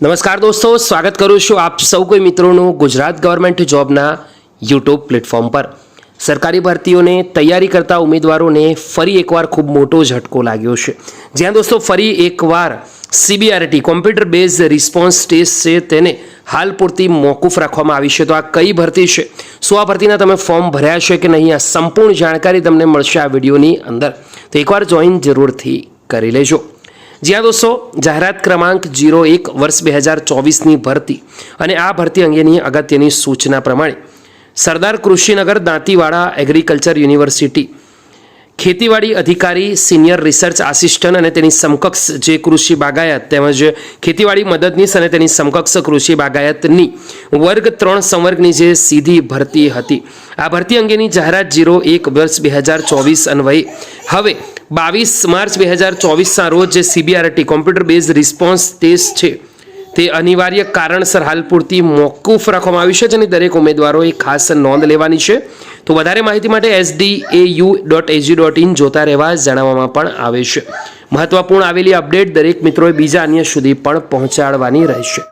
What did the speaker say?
નમસ્કાર દોસ્તો, સ્વાગત કરું છું આપ સૌ કોઈ મિત્રોનું ગુજરાત ગવર્મેન્ટ જોબના યુટ્યુબ પ્લેટફોર્મ પર. સરકારી ભરતીઓને તૈયારી કરતા ઉમેદવારોને ફરી એકવાર ખૂબ મોટો ઝટકો લાગ્યો છે. જ્યાં દોસ્તો, ફરી એકવાર CBRT computer base response test છે તેને હાલ પૂરતી મોકૂફ રાખવામાં આવી છે. તો આ કઈ ભરતી છે? શું આ ભરતીના તમે ફોર્મ ભર્યા છે કે નહીં? આ સંપૂર્ણ જાણકારી તમને મળશે આ વિડીયોની અંદર. તો એકવાર જોઈન જરૂરથી કરી લેજો. જ્યાં દોસ્તો, જાહેરાત ક્રમાંક જીરો એક વર્ષ બે હજાર ચોવીસની ભરતી અને આ ભરતી અંગેની અગત્યની સૂચના પ્રમાણે સરદાર કૃષિનગર દાંતીવાડા એગ્રીકલ્ચર યુનિવર્સિટી ખેતીવાડી અધિકારી, સિનિયર રિસર્ચ આસિસ્ટન્ટ અને તેની સમકક્ષ જે કૃષિ બાગાયત તેમજ ખેતીવાડી મદદનીશ અને તેની સમકક્ષ કૃષિ બાગાયતની વર્ગ ત્રણ સંવર્ગની જે સીધી ભરતી હતી. આ ભરતી અંગેની જાહેરાત જીરો એક વર્ષ બે હજાર ચોવીસ અન્વયે. હવે બાવીસ માર્ચ બે હજાર ચોવીસના રોજ જે CBRT computer base response test છે, તે અનિવાર્ય કારણસર હાલ પૂરતી મોકૂફ રાખવામાં આવી છે, જેની દરેક ઉમેદવારોએ ખાસ નોંધ લેવાની છે. તો વધારે માહિતી માટે SD A U dot AG dot in જોતા રહેવા જણાવવામાં પણ આવે છે. મહત્વપૂર્ણ આવેલી અપડેટ દરેક મિત્રોએ બીજા અન્ય સુધી પણ પહોંચાડવાની રહેશે.